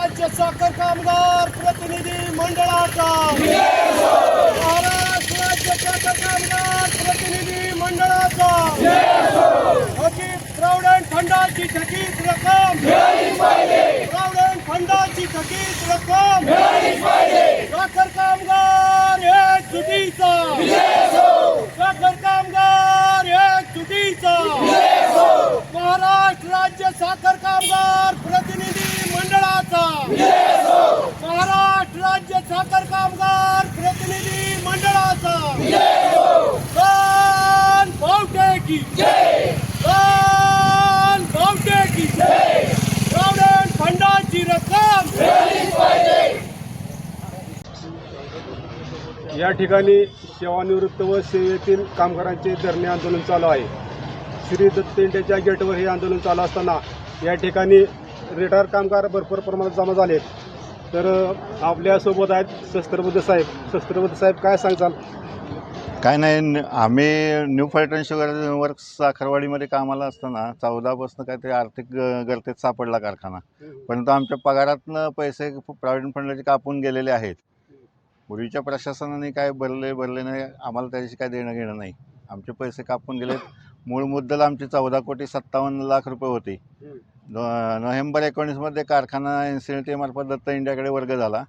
राज्य साखर कामगार प्रतिनिधी मंडळाचा महाराष्ट्र राज्य साखर कामगार प्रतिनिधी मंडळाचा थकीत प्रॉव्हिडंट फंडाची थकीत रक्कम प्रॉव्हिडंट फंडाची थकीत रक्कम साखर कामगार एक चुकीचा साखर कामगार एक चुकीचा महाराष्ट्र राज्य साखर कामगार प्रतिनिधी मंडळाचा महाराष्ट्र राज्य साखर कामगार प्रतिनिधी मंडळाचा. दान भावटे की. भावटे की. प्रॉव्हिडंट फंडाची रक्कम. या ठिकाणी सेवानिवृत्त व सेवेतील कामगारांचे धरणे आंदोलन चालू आहे. श्री दत्तेंड्याच्या गेटवर हे आंदोलन चालू असताना या ठिकाणी रिटायर कामगार भरपूर प्रमाणात जमा झाले तर आपल्यासोबत आहेत शस्त्रबद्ध साहेब. शस्त्रबद्ध साहेब काय सांगताल काय नाही न- आम्ही न्यू फलटण शुगर वर्क्स साखरवाडीमध्ये कामाला असताना चौदापासून काहीतरी आर्थिक ग- गर्तेत सापडला कारखाना. परंतु आमच्या पगारातनं पैसे प्रॉव्हिडंट फंडाचे कापून गेलेले आहेत. पूर्वीच्या प्रशासनाने काय भरले भरले नाही आम्हाला त्याच्याशी काय देणं घेणं नाही. आमचे पैसे कापून गेलेत. मूळ मुद्दल आमची चौदा कोटी सत्तावन्न लाख रुपये होती. नो- नोव्हेंबर एकोणीसमध्ये कारखाना एन सी टी मार्फत दत्त इंडियाकडे वर्ग झाला.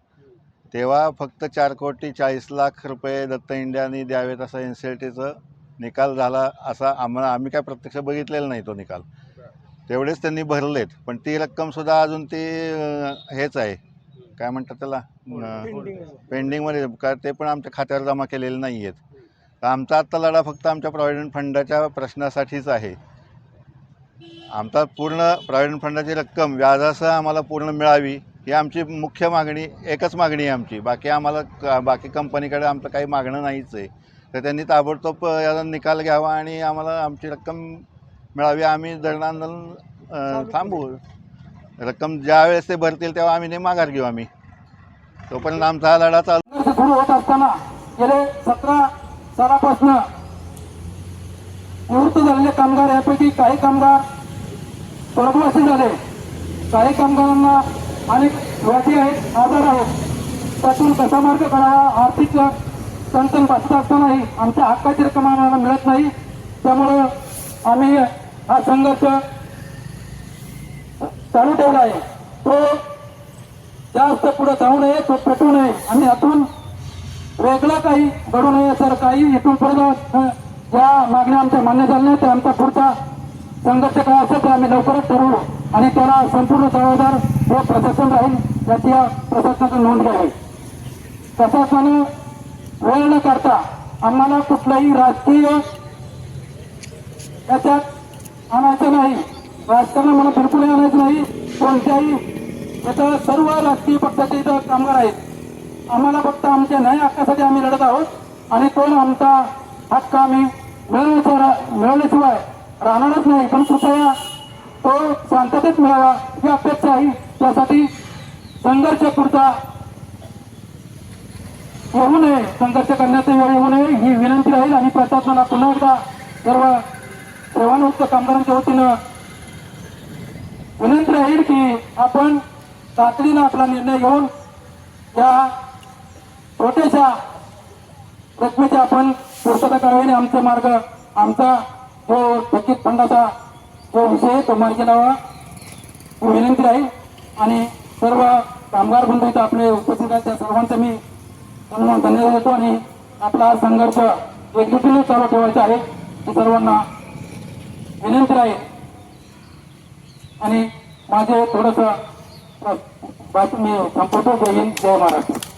तेव्हा फक्त चार कोटी चाळीस लाख रुपये दत्त इंडियाने द्यावेत असा एन सी एल टीचं निकाल झाला असा आम्हाला आम्ही काय प्रत्यक्ष बघितलेला नाही तो निकाल. तेवढेच त्यांनी भरलेत पण ती रक्कमसुद्धा अजून ती हेच आहे. काय म्हणतात त्याला? पेंडिंगमध्ये का ते पण आमच्या खात्यावर जमा केलेले नाही आहेत आमचा आत्ता लढा फक्त आमच्या प्रॉव्हिडंट फंडाच्या प्रश्नासाठीच आहे. आमचा पूर्ण प्रॉव्हिडंट फंडाची रक्कम व्याजासह आम्हाला पूर्ण मिळावी ही आमची मुख्य मागणी एकच मागणी आहे आमची. बाकी आम्हाला क- बाकी कंपनीकडे आमचं काही मागणं नाहीच आहे. तर त्यांनी ताबडतोब याचा निकाल घ्यावा आणि आम्हाला आमची रक्कम मिळावी. आम्ही धरण आंदोलन थांबवू रक्कम ज्या वेळेस ते भरतील तेव्हा आम्ही नाही माघार घेऊ आम्ही. तोपर्यंत आमचा हा लढा चालू. सुरू होत असताना गेले सतरा सालापासून निवृत्त झालेले कामगार यापैकी काही कामगार स्वर्गवासी झाले. काही कामगारांना अनेक व्याधी आहेत आजार आहेत. त्यातून कसा मार्ग काढावा? आर्थिक चणचण भासत असतानाही आमच्या हक्काची रक्कम आम्हाला मिळत नाही. त्यामुळं आम्ही हा संघर्ष चालू ठेवला आहे. तो जास्त पुढे जाऊ नये तो पेटू नये. आणि यातून वेगळं काही घडू नये सर काही इथून पुढे या ज्या मागण्या आमच्या मान्य झाल्या नाही त्या आमचा पुढचा संघर्ष काय असेल ते आम्ही लवकरच ठरवू आणि त्याला संपूर्ण जबाबदार हे प्रशासन राहील याची या प्रशासनाची नोंद घ्यावी. प्रशासनाने वेळ न करता आम्हाला कुठलाही राजकीय याच्यात आणायचं नाही. राजकारण मला बिलकुल आणायचं नाही कोणत्याही इथं सर्व राजकीय पक्षाचे इथं कामगार आहेत. आम्हाला फक्त आमच्या न्याय हक्कासाठी आम्ही लढत आहोत आणि तो आमचा हक्क आम्ही मिळवण्याशिवाय मिळवल्याशिवाय राहणारच नाही. पण कृपया तो शांततेत मिळावा ही अपेक्षा आहे. त्यासाठी संघर्ष पुढचा होऊ नये. संघर्ष करण्याचा वेळ येऊ नये ही विनंती राहील. आणि प्रशासनाला पुन्हा एकदा सर्व सेवानिवृत्त कामगारांच्या वतीनं विनंती राहील की आपण तातडीनं आपला निर्णय घेऊन या छोट्याशा रकमेचे आपण पूर्तता करावी आणि आमचा मार्ग आमचा जो थकीत फंडाचा जो विषय आहे तो मार्गी लावा. विनंती राहील आणि सर्व कामगार बंधू इथं आपले उपस्थित आहेत. त्या सर्वांचं मी धन्यवाद धन्यवाद देतो. आणि आपला संघर्ष एकजुटीने चालू ठेवायचा आहे. ते सर्वांना विनंती राहील आणि माझे थोडंसं बातमी संपवतो. जय हिंद जय महाराष्ट्र.